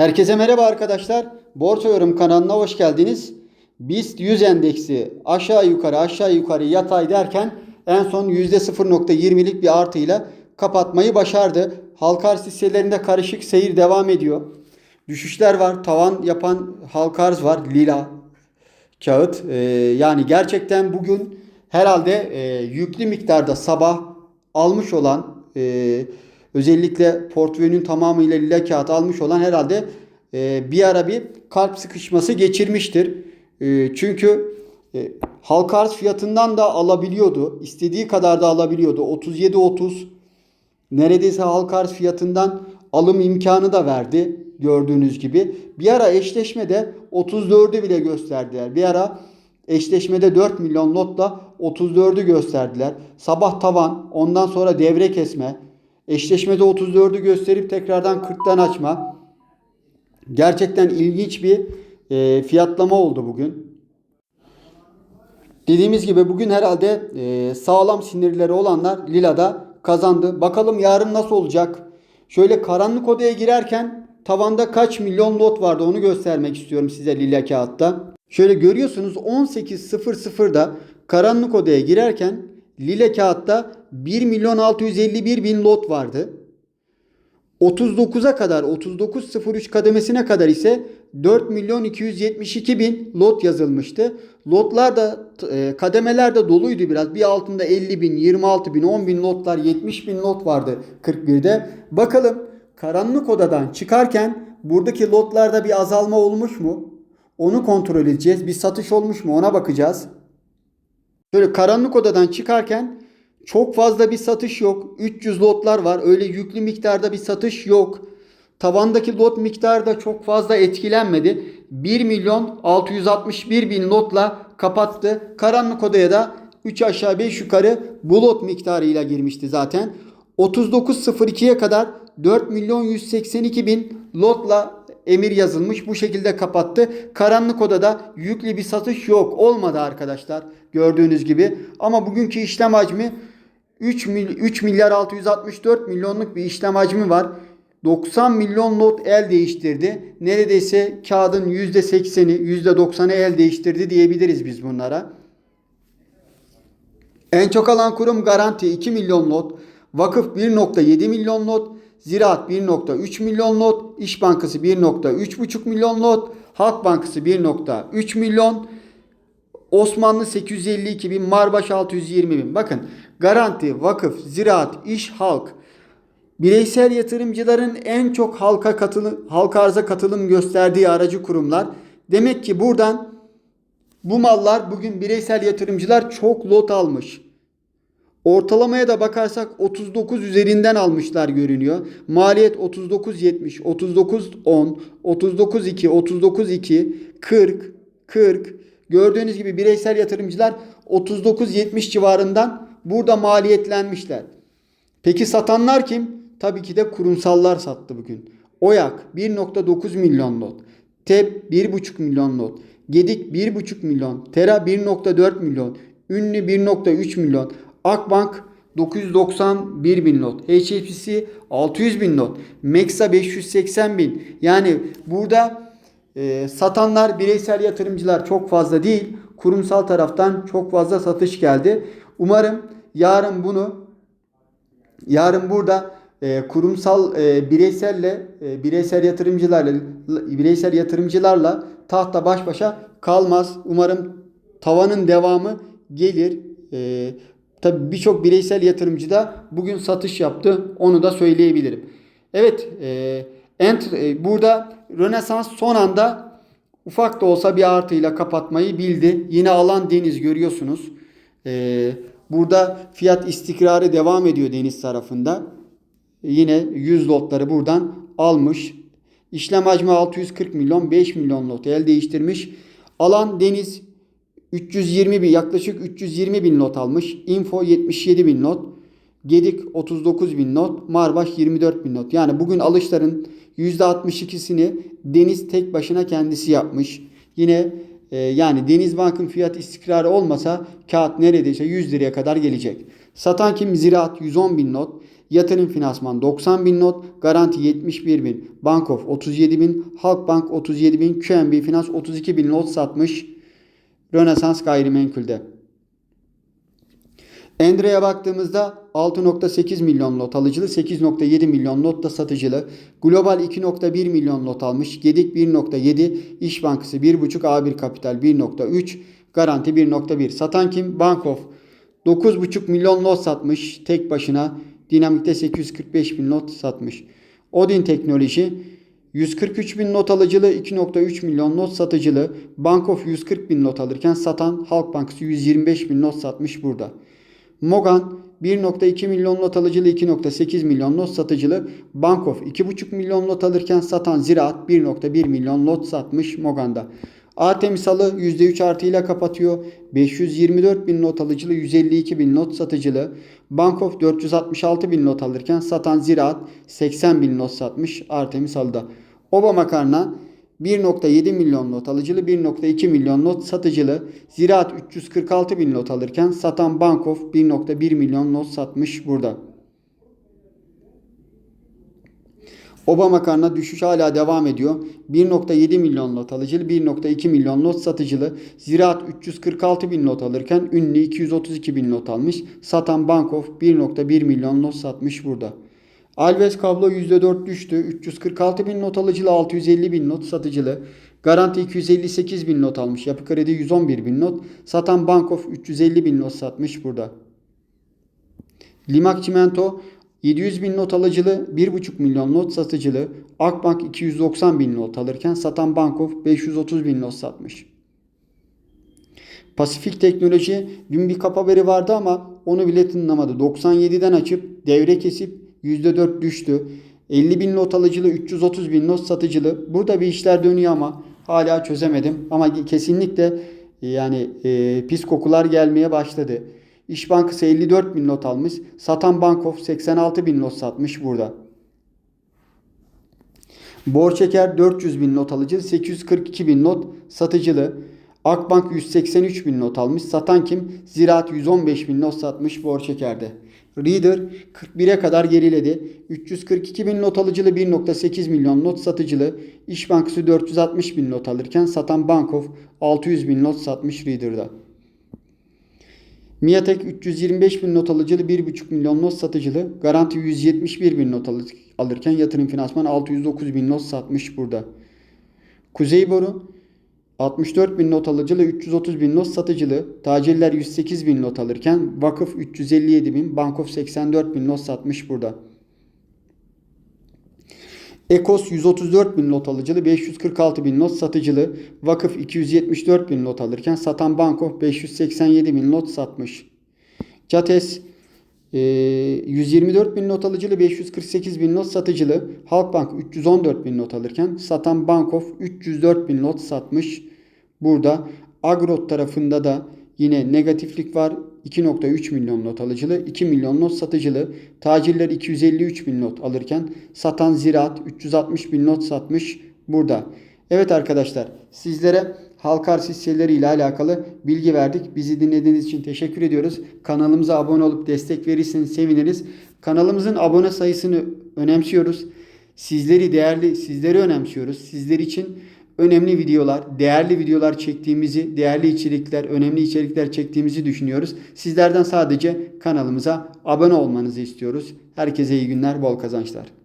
Herkese merhaba arkadaşlar. Borsa Yorum kanalına hoş geldiniz. BIST 100 endeksi aşağı yukarı aşağı yukarı yatay derken en son %0.20'lik bir artıyla kapatmayı başardı. Halka arz hisselerinde karışık seyir devam ediyor. Düşüşler var. Tavan yapan halka arz var. Lila kağıt. Ee, yani gerçekten bugün herhalde e, yüklü miktarda sabah almış olan e, özellikle portföyünün tamamıyla lila kağıt almış olan herhalde e, bir ara bir kalp sıkışması geçirmiştir. E, çünkü e, halka arz fiyatından da alabiliyordu. İstediği kadar da alabiliyordu. 37-30 neredeyse halka arz fiyatından alım imkanı da verdi gördüğünüz gibi. Bir ara eşleşmede 34'ü bile gösterdiler. Bir ara eşleşmede 4 milyon lotla 34'ü gösterdiler. Sabah tavan, ondan sonra devre kesme. Eşleşmede 34'ü gösterip tekrardan 40'tan açma. Gerçekten ilginç bir e, fiyatlama oldu bugün. Dediğimiz gibi bugün herhalde e, sağlam sinirleri olanlar Lila'da kazandı. Bakalım yarın nasıl olacak? Şöyle karanlık odaya girerken tavanda kaç milyon lot vardı onu göstermek istiyorum size Lila kağıtta. Şöyle görüyorsunuz 18.00'da karanlık odaya girerken Lila kağıtta 1 milyon 651 bin lot vardı. 39'a kadar 39.03 kademesine kadar ise 4 milyon 272 bin lot yazılmıştı. Lotlar da e, kademeler de doluydu biraz. Bir altında 50 bin, 26 bin, 10 bin lotlar, 70 bin lot vardı 41'de. Bakalım karanlık odadan çıkarken buradaki lotlarda bir azalma olmuş mu? Onu kontrol edeceğiz. Bir satış olmuş mu? Ona bakacağız. Böyle karanlık odadan çıkarken çok fazla bir satış yok. 300 lotlar var. Öyle yüklü miktarda bir satış yok. Tavandaki lot miktarı da çok fazla etkilenmedi. 1 milyon 661 bin lotla kapattı. Karanlık odaya da 3 aşağı 5 yukarı bu lot miktarıyla girmişti zaten. 39.02'ye kadar 4 milyon 182 bin lotla emir yazılmış. Bu şekilde kapattı. Karanlık odada yüklü bir satış yok. Olmadı arkadaşlar. Gördüğünüz gibi. Ama bugünkü işlem hacmi 3, mil, 3 milyar 664 milyonluk bir işlem hacmi var. 90 milyon lot el değiştirdi. Neredeyse kağıdın %80'i, %90'ı el değiştirdi diyebiliriz biz bunlara. En çok alan kurum Garanti 2 milyon lot, Vakıf 1.7 milyon lot, Ziraat 1.3 milyon lot, İş Bankası 1.3,5 milyon lot, Halk Bankası 1.3 milyon, Osmanlı 852 bin, Marbaş 620 bin. Bakın Garanti, Vakıf, Ziraat, İş, Halk bireysel yatırımcıların en çok halka katılım, halka arza katılım gösterdiği aracı kurumlar. Demek ki buradan bu mallar bugün bireysel yatırımcılar çok lot almış. Ortalamaya da bakarsak 39 üzerinden almışlar görünüyor. Maliyet 39.70, 39.10, 39.2, 39.2, 40, 40. Gördüğünüz gibi bireysel yatırımcılar 39.70 civarından burada maliyetlenmişler. Peki satanlar kim? Tabii ki de kurumsallar sattı bugün. Oyak 1.9 milyon lot. TEP 1.5 milyon lot. Gedik 1.5 milyon. Tera 1.4 milyon. Ünlü 1.3 milyon. Akbank 991 bin lot. HSBC 600 bin lot. Mexa 580 bin. Yani burada e, satanlar bireysel yatırımcılar çok fazla değil. Kurumsal taraftan çok fazla satış geldi. Umarım yarın bunu yarın burada e, kurumsal e, bireyselle e, bireysel yatırımcılarla bireysel yatırımcılarla tahta baş başa kalmaz. Umarım tavanın devamı gelir. E, Tabi birçok bireysel yatırımcı da bugün satış yaptı. Onu da söyleyebilirim. Evet, e, ent, e, burada Rönesans son anda ufak da olsa bir artıyla kapatmayı bildi. Yine alan deniz görüyorsunuz. E, burada fiyat istikrarı devam ediyor deniz tarafında. Yine 100 lotları buradan almış. İşlem hacmi 640 milyon 5 milyon lot el değiştirmiş. Alan deniz 320 bin yaklaşık 320 bin not almış. Info 77 bin not. Gedik 39 bin not. Marbaş 24 bin not. Yani bugün alışların %62'sini Deniz tek başına kendisi yapmış. Yine e, yani Deniz Bank'ın fiyat istikrarı olmasa kağıt neredeyse 100 liraya kadar gelecek. Satan kim? Ziraat 110 bin not. Yatırım finansman 90 bin not, garanti 71 bin, Bankof 37 bin, Halkbank 37 bin, QNB Finans 32 bin not satmış Rönesans gayrimenkulde. Endre'ye baktığımızda 6.8 milyon lot alıcılı, 8.7 milyon lot da satıcılı. Global 2.1 milyon lot almış. Gedik 1.7, İş Bankası 1.5, A1 Kapital 1.3, Garanti 1.1. Satan kim? Bankof 9.5 milyon lot satmış tek başına. Dinamikte 845 bin lot satmış. Odin Teknoloji 143 bin not alıcılı 2.3 milyon not satıcılı. Bankof 140 bin not alırken satan Halk Bankası 125 bin not satmış burada. Mogan 1.2 milyon not alıcılı 2.8 milyon not satıcılı. Bankof 2.5 milyon not alırken satan Ziraat 1.1 milyon not satmış Mogan'da. Artemis Alı %3 artıyla kapatıyor. 524 bin not alıcılı 152 bin not satıcılı. Bankof 466 bin not alırken satan Ziraat 80 bin not satmış Artemis Alı'da. Oba Makarna 1.7 milyon not alıcılı 1.2 milyon not satıcılı. Ziraat 346 bin not alırken satan Bankof 1.1 milyon not satmış burada. Oba makarna düşüş hala devam ediyor. 1.7 milyon not alıcılı, 1.2 milyon not satıcılı. Ziraat 346 bin not alırken ünlü 232 bin not almış. Satan Bankof 1.1 milyon not satmış burada. Alves kablo %4 düştü. 346 bin not alıcılı, 650 bin not satıcılı. Garanti 258 bin not almış. Yapı kredi 111 bin not. Satan Bankof 350 bin not satmış burada. Limak Çimento 700 bin not alıcılı, 1,5 milyon not satıcılı, Akbank 290 bin not alırken satan Bankof 530 bin not satmış. Pasifik Teknoloji dün bir kapa veri vardı ama onu bile tınlamadı. 97'den açıp devre kesip %4 düştü. 50 bin not alıcılı, 330 bin not satıcılı. Burada bir işler dönüyor ama hala çözemedim. Ama kesinlikle yani e, pis kokular gelmeye başladı. İş Bankası 54 bin not almış. Satan Bankof 86 bin not satmış burada. Borçeker 400 bin not alıcı, 842 bin not satıcılı. Akbank 183 bin not almış. Satan kim? Ziraat 115 bin not satmış Borçeker'de. Reader 41'e kadar geriledi. 342 bin not alıcılı 1.8 milyon not satıcılı. İş Bankası 460 bin not alırken satan Bankof 600 bin not satmış Reader'da. Miatek 325 bin not alıcılı 1,5 milyon not satıcılı. Garanti 171 bin not alırken yatırım finansman 609 bin not satmış burada. Kuzey Boru 64 bin not alıcılı 330 bin not satıcılı. Tacirler 108 bin not alırken vakıf 357 bin, Bankof 84 bin not satmış burada. Ekos 134 bin not alıcılı, 546 bin not satıcılı, vakıf 274 bin not alırken satan Bankof 587 bin not satmış. Cates 124 bin not alıcılı, 548 bin not satıcılı, Halkbank 314 bin not alırken satan Bankof 304 bin not satmış. Burada Agrot tarafında da Yine negatiflik var. 2.3 milyon not alıcılı, 2 milyon not satıcılı. Tacirler 253 bin not alırken satan ziraat 360 bin not satmış burada. Evet arkadaşlar sizlere halka arz hisseleri ile alakalı bilgi verdik. Bizi dinlediğiniz için teşekkür ediyoruz. Kanalımıza abone olup destek verirseniz seviniriz. Kanalımızın abone sayısını önemsiyoruz. Sizleri değerli, sizleri önemsiyoruz. Sizler için önemli videolar, değerli videolar çektiğimizi, değerli içerikler, önemli içerikler çektiğimizi düşünüyoruz. Sizlerden sadece kanalımıza abone olmanızı istiyoruz. Herkese iyi günler, bol kazançlar.